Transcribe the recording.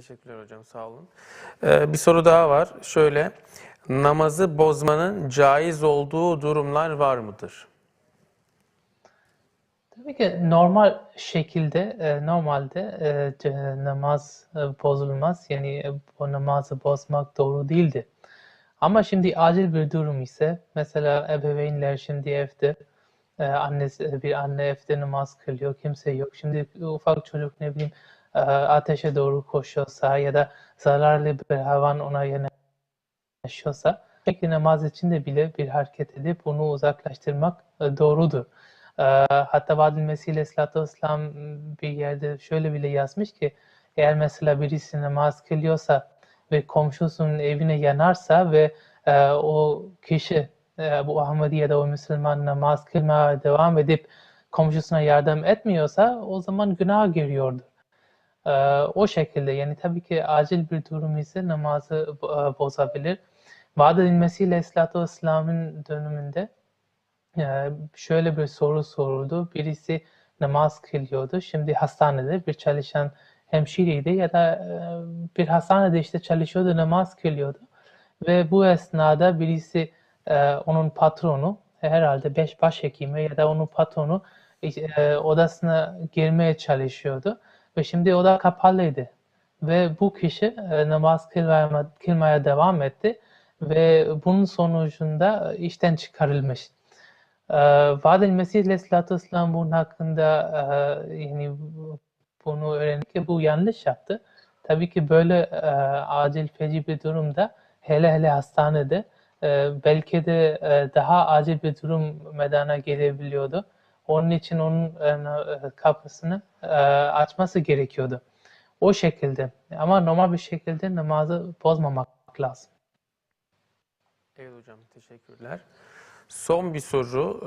Teşekkürler hocam sağ olun. Ee, bir soru daha var. Şöyle namazı bozmanın caiz olduğu durumlar var mıdır? Tabii ki normal şekilde, e, normalde e, namaz e, bozulmaz. Yani bu namazı bozmak doğru değildi. Ama şimdi acil bir durum ise, mesela ebeveynler şimdi evde, annesi, bir anne evde namaz kılıyor, kimse yok. Şimdi ufak çocuk ne bileyim ateşe doğru koşuyorsa ya da zararlı bir hayvan ona yanaşıyorsa, sürekli namaz içinde bile bir hareket edip onu uzaklaştırmak e, doğrudur. Ee, Hatta Vadil Mesih Aleyhisselatü Vesselam bir yerde şöyle bile yazmış ki eğer mesela birisi namaz kılıyorsa ve komşusunun evine yanarsa ve e, o kişi e, bu Ahmedi ya da o Müslüman namaz kılmaya devam edip komşusuna yardım etmiyorsa o zaman günah giriyordu. Ee, o şekilde yani tabii ki acil bir durum ise namazı e, bozabilir. Vadil Mesih Aleyhisselatü Vesselam'ın döneminde ee, şöyle bir soru soruldu. Birisi namaz kılıyordu. Şimdi hastanede bir çalışan hemşireydi ya da e, bir hastanede işte çalışıyordu, namaz kılıyordu. Ve bu esnada birisi e, onun patronu, herhalde beş başhekimi ya da onun patronu e, odasına girmeye çalışıyordu. Ve şimdi oda kapalıydı. Ve bu kişi e, namaz kılmaya, kılmaya devam etti. Ve bunun sonucunda işten çıkarılmış. Ee, Vadel Mesih Aleyhisselatü Vesselam bunun hakkında e, yani bunu öğrendik bu yanlış yaptı. Tabii ki böyle e, acil feci bir durumda hele hele hastanede e, belki de e, daha acil bir durum meydana gelebiliyordu. Onun için onun e, kapısını e, açması gerekiyordu. O şekilde. Ama normal bir şekilde namazı bozmamak lazım. Evet hocam teşekkürler. Son bir soru